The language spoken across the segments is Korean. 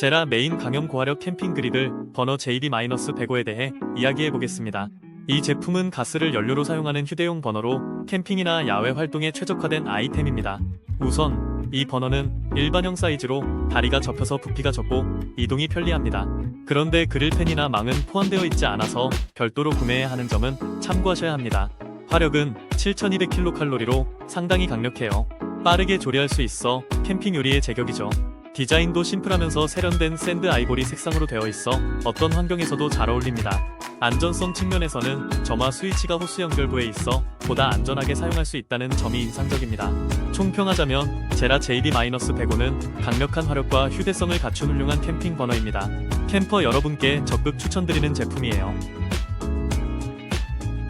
제라 메인 강형 고화력 캠핑 그리들 버너 JB-105에 대해 이야기해 보겠습니다. 이 제품은 가스를 연료로 사용하는 휴대용 버너로 캠핑이나 야외 활동에 최적화된 아이템입니다. 우선 이 버너는 일반형 사이즈로 다리가 접혀서 부피가 적고 이동이 편리합니다. 그런데 그릴팬이나 망은 포함되어 있지 않아서 별도로 구매해야 하는 점은 참고하셔야 합니다. 화력은 7200kcal로 상당히 강력해요. 빠르게 조리할 수 있어 캠핑 요리에 제격이죠. 디자인도 심플하면서 세련된 샌드 아이보리 색상으로 되어 있어 어떤 환경에서도 잘 어울립니다. 안전성 측면에서는 점화 스위치가 호스 연결부에 있어 보다 안전하게 사용할 수 있다는 점이 인상적입니다. 총평하자면 제라 JB-105는 강력한 화력과 휴대성을 갖춘 훌륭한 캠핑 버너입니다. 캠퍼 여러분께 적극 추천드리는 제품이에요.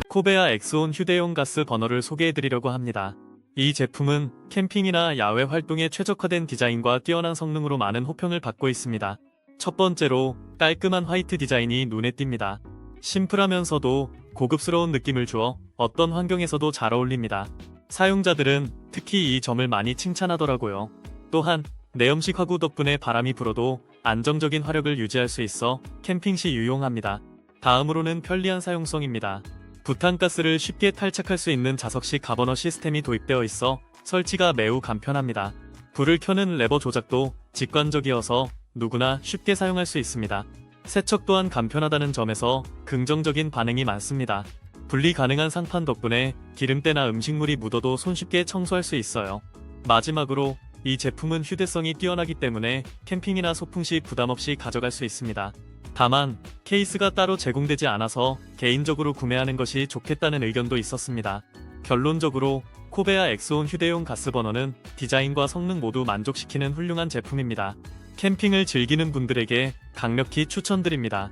코베아 엑스온 휴대용 가스 버너를 소개해드리려고 합니다. 이 제품은 캠핑이나 야외 활동에 최적화된 디자인과 뛰어난 성능으로 많은 호평을 받고 있습니다. 첫 번째로 깔끔한 화이트 디자인이 눈에 띕니다. 심플하면서도 고급스러운 느낌을 주어 어떤 환경에서도 잘 어울립니다. 사용자들은 특히 이 점을 많이 칭찬하더라고요. 또한 내염식 화구 덕분에 바람이 불어도 안정적인 화력을 유지할 수 있어 캠핑 시 유용합니다. 다음으로는 편리한 사용성입니다. 부탄가스를 쉽게 탈착할 수 있는 자석식 가버너 시스템이 도입되어 있어 설치가 매우 간편합니다. 불을 켜는 레버 조작도 직관적이어서 누구나 쉽게 사용할 수 있습니다. 세척 또한 간편하다는 점에서 긍정적인 반응이 많습니다. 분리 가능한 상판 덕분에 기름때나 음식물이 묻어도 손쉽게 청소할 수 있어요. 마지막으로 이 제품은 휴대성이 뛰어나기 때문에 캠핑이나 소풍 시 부담 없이 가져갈 수 있습니다. 다만 케이스가 따로 제공되지 않아서 개인적으로 구매하는 것이 좋겠다는 의견도 있었습니다. 결론적으로 코베아 엑스온 휴대용 가스버너는 디자인과 성능 모두 만족시키는 훌륭한 제품입니다. 캠핑을 즐기는 분들에게 강력히 추천드립니다.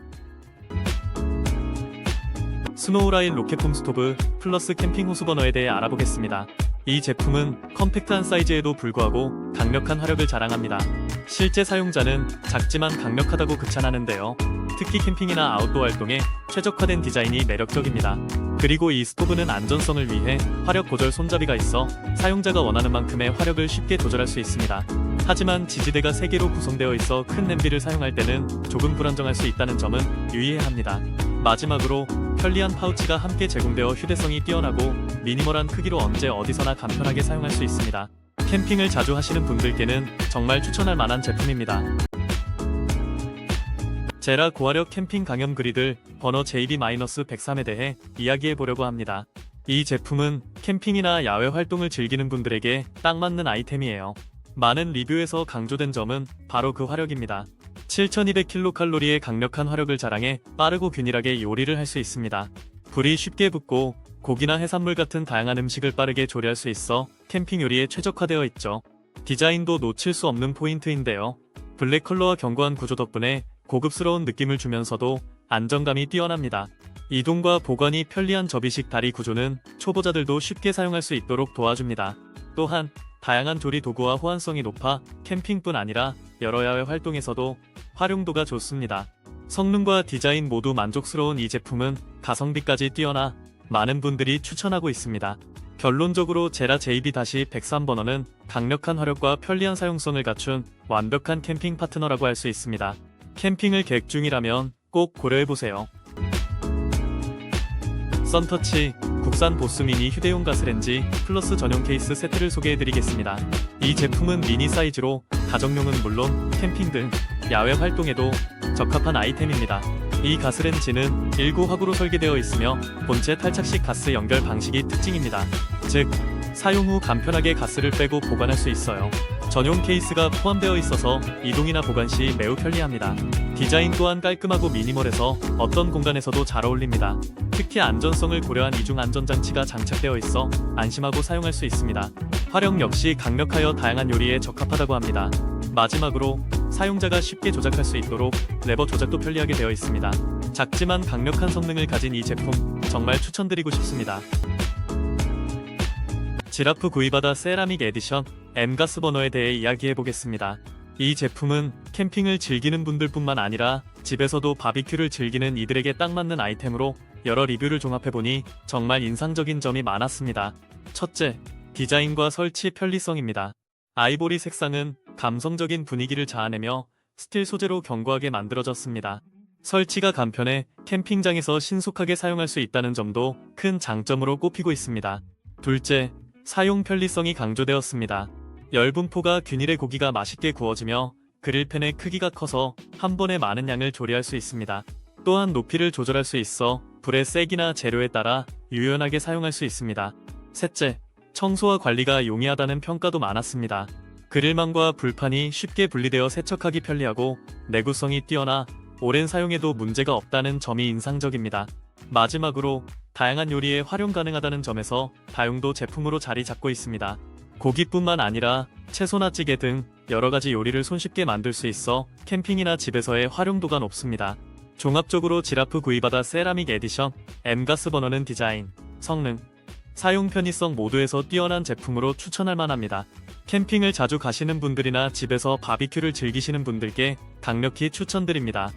스노우라인 로켓폼 스토브 플러스 캠핑 호수 버너에 대해 알아보겠습니다. 이 제품은 컴팩트한 사이즈에도 불구하고 강력한 화력을 자랑합니다. 실제 사용자는 작지만 강력하다고 극찬하는데요. 특히 캠핑이나 아웃도어 활동에 최적화된 디자인이 매력적입니다. 그리고 이 스토브는 안전성을 위해 화력 조절 손잡이가 있어 사용자가 원하는 만큼의 화력을 쉽게 조절할 수 있습니다. 하지만 지지대가 3개로 구성되어 있어 큰 냄비를 사용할 때는 조금 불안정할 수 있다는 점은 유의해야 합니다. 마지막으로 편리한 파우치가 함께 제공되어 휴대성이 뛰어나고 미니멀한 크기로 언제 어디서나 간편하게 사용할 수 있습니다. 캠핑을 자주 하시는 분들께는 정말 추천할 만한 제품입니다. 제라 고화력 캠핑 강염 그리들 버너 JB-103에 대해 이야기해 보려고 합니다. 이 제품은 캠핑이나 야외 활동을 즐기는 분들에게 딱 맞는 아이템이에요. 많은 리뷰에서 강조된 점은 바로 그 화력입니다. 7200kcal의 강력한 화력을 자랑해 빠르고 균일하게 요리를 할 수 있습니다. 불이 쉽게 붙고 고기나 해산물 같은 다양한 음식을 빠르게 조리할 수 있어 캠핑 요리에 최적화되어 있죠. 디자인도 놓칠 수 없는 포인트인데요. 블랙 컬러와 견고한 구조 덕분에 고급스러운 느낌을 주면서도 안정감이 뛰어납니다. 이동과 보관이 편리한 접이식 다리 구조는 초보자들도 쉽게 사용할 수 있도록 도와줍니다. 또한 다양한 조리 도구와 호환성이 높아 캠핑뿐 아니라 여러 야외 활동에서도 활용도가 좋습니다. 성능과 디자인 모두 만족스러운 이 제품은 가성비까지 뛰어나 많은 분들이 추천하고 있습니다. 결론적으로 제라 JB-103번호는 강력한 화력과 편리한 사용성을 갖춘 완벽한 캠핑 파트너라고 할 수 있습니다. 캠핑을 계획 중이라면 꼭 고려해보세요. 썬터치 국산 보스 미니 휴대용 가스렌지 플러스 전용 케이스 세트를 소개해드리겠습니다. 이 제품은 미니 사이즈로 가정용은 물론 캠핑 등 야외 활동에도 적합한 아이템입니다. 이 가스렌지는 일구 화구로 설계되어 있으며 본체 탈착식 가스 연결 방식이 특징입니다. 즉, 사용 후 간편하게 가스를 빼고 보관할 수 있어요. 전용 케이스가 포함되어 있어서 이동이나 보관 시 매우 편리합니다. 디자인 또한 깔끔하고 미니멀해서 어떤 공간에서도 잘 어울립니다. 특히 안전성을 고려한 이중 안전장치가 장착되어 있어 안심하고 사용할 수 있습니다. 화력 역시 강력하여 다양한 요리에 적합하다고 합니다. 마지막으로 사용자가 쉽게 조작할 수 있도록 레버 조작도 편리하게 되어 있습니다. 작지만 강력한 성능을 가진 이 제품 정말 추천드리고 싶습니다. 지라프 구이바다 세라믹 에디션 M가스 버너에 대해 이야기해 보겠습니다. 이 제품은 캠핑을 즐기는 분들뿐만 아니라 집에서도 바비큐를 즐기는 이들에게 딱 맞는 아이템으로 여러 리뷰를 종합해 보니 정말 인상적인 점이 많았습니다. 첫째, 디자인과 설치 편리성입니다. 아이보리 색상은 감성적인 분위기를 자아내며 스틸 소재로 견고하게 만들어졌습니다. 설치가 간편해 캠핑장에서 신속하게 사용할 수 있다는 점도 큰 장점으로 꼽히고 있습니다. 둘째, 사용 편리성이 강조되었습니다. 열분포가 균일의 고기가 맛있게 구워지며 그릴팬의 크기가 커서 한 번에 많은 양을 조리할 수 있습니다. 또한 높이를 조절할 수 있어 불의 세기나 재료에 따라 유연하게 사용할 수 있습니다. 셋째, 청소와 관리가 용이하다는 평가도 많았습니다. 그릴망과 불판이 쉽게 분리되어 세척하기 편리하고 내구성이 뛰어나 오랜 사용에도 문제가 없다는 점이 인상적입니다. 마지막으로 다양한 요리에 활용 가능하다는 점에서 다용도 제품으로 자리 잡고 있습니다. 고기뿐만 아니라 채소나 찌개 등 여러 가지 요리를 손쉽게 만들 수 있어 캠핑이나 집에서의 활용도가 높습니다. 종합적으로 지라프 구이바다 세라믹 에디션 M가스 버너는 디자인, 성능, 사용 편의성 모두에서 뛰어난 제품으로 추천할 만합니다. 캠핑을 자주 가시는 분들이나 집에서 바비큐를 즐기시는 분들께 강력히 추천드립니다.